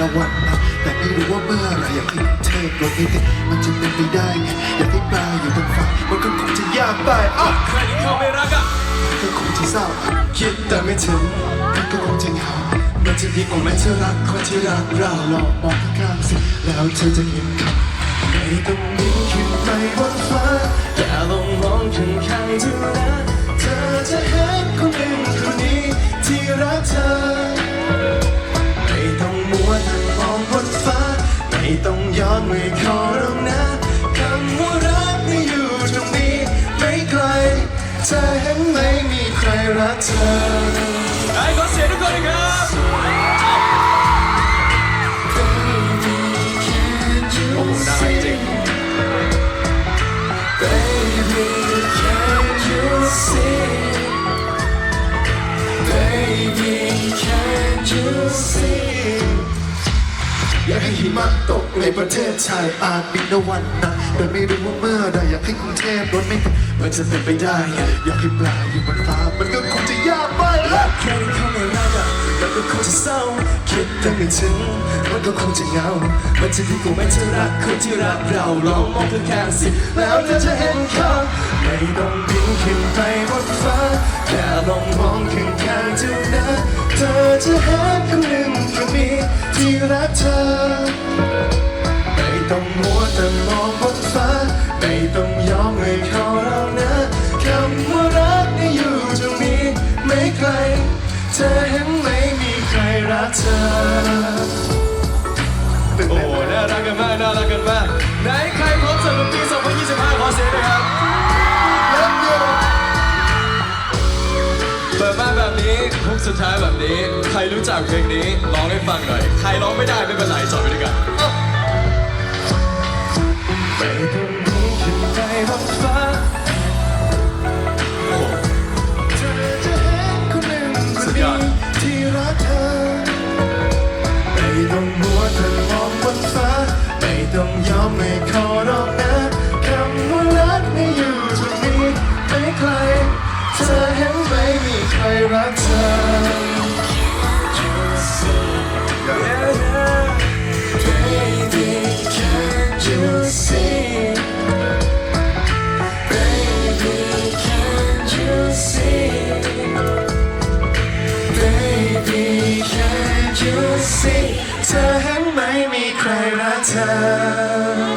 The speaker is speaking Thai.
ละวันนะแต่ไม่รู้ว่าเมื่อไหรอยากให้เทพลงไม่ติดมันจะเป็นไปได้ไงอยากให้ปลาอยู่บนฟ้ามันก็คงจะยากไปอะใครที่เขาไม่รักอะก็คงจะเศร้าคิดแต่ไม่ถึงมันก็คงจะเหงามันจะดีกว่าไหมเธอรักคนที่รักเราลองมองข้างๆสิแล้วเธอจะเห็นคำไม่ต้องบินขึ้นไปบนฟ้าแค่ลองมองข้างๆเท่านั้นเธอจะเห็น อนไม่ขอร้องนะคำว่ารักไม่อยู่ตรงนี้ไม่ไกลเธอเห็นไหมมีใครรักเธอากให้หิมะตกในประเทศไทยอาจบินวันนะแต่ไม่รู้ว่าเมื่อใดอยากให้กรุงเทพรถไม่ติดมันจะเป็นไปได้ อยากให้ปลาอยู่บนฟ้ามันก็คงจะยากไปแล้วแค่ได้เข้ามารักอะแล้วก็คงจะเศร้าคิดแต่ไม่ถึงมันก็คงจะเหงา มันจะดีกว่าไมที่รักคนที่รักเราลองมองข้างๆสิ แล้วเธอจะเห็นเขาไม่ต้องบินขึ้นไปบนฟ้าแค่ลองมองข้างๆเท่านั้น เธอจะหาคนหนึ่งคนนี้ที่รักเธอ ไม่ต้องมัวแต่มองบนฟ้า ไม่ต้องยอมให้เขาเรานะคำว่ารักนี่อยู่ตรงนี้ไม่ไกล เธอเห็นไหมมีใครรักเธอ แบบนี้ทุกสุดท้ายแบบนี้ ใครรู้จักเพลงนี้ร้องให้ฟังหน่อย ใครร้องไม่ได้ไม่เป็นไรจอนไปด้วยกัน ใครรักเธอ Yeah, yeah. Baby, can't you see? Baby, can't you see? Baby, can't you see? เธอเห็นไหมมีใครรักเธอ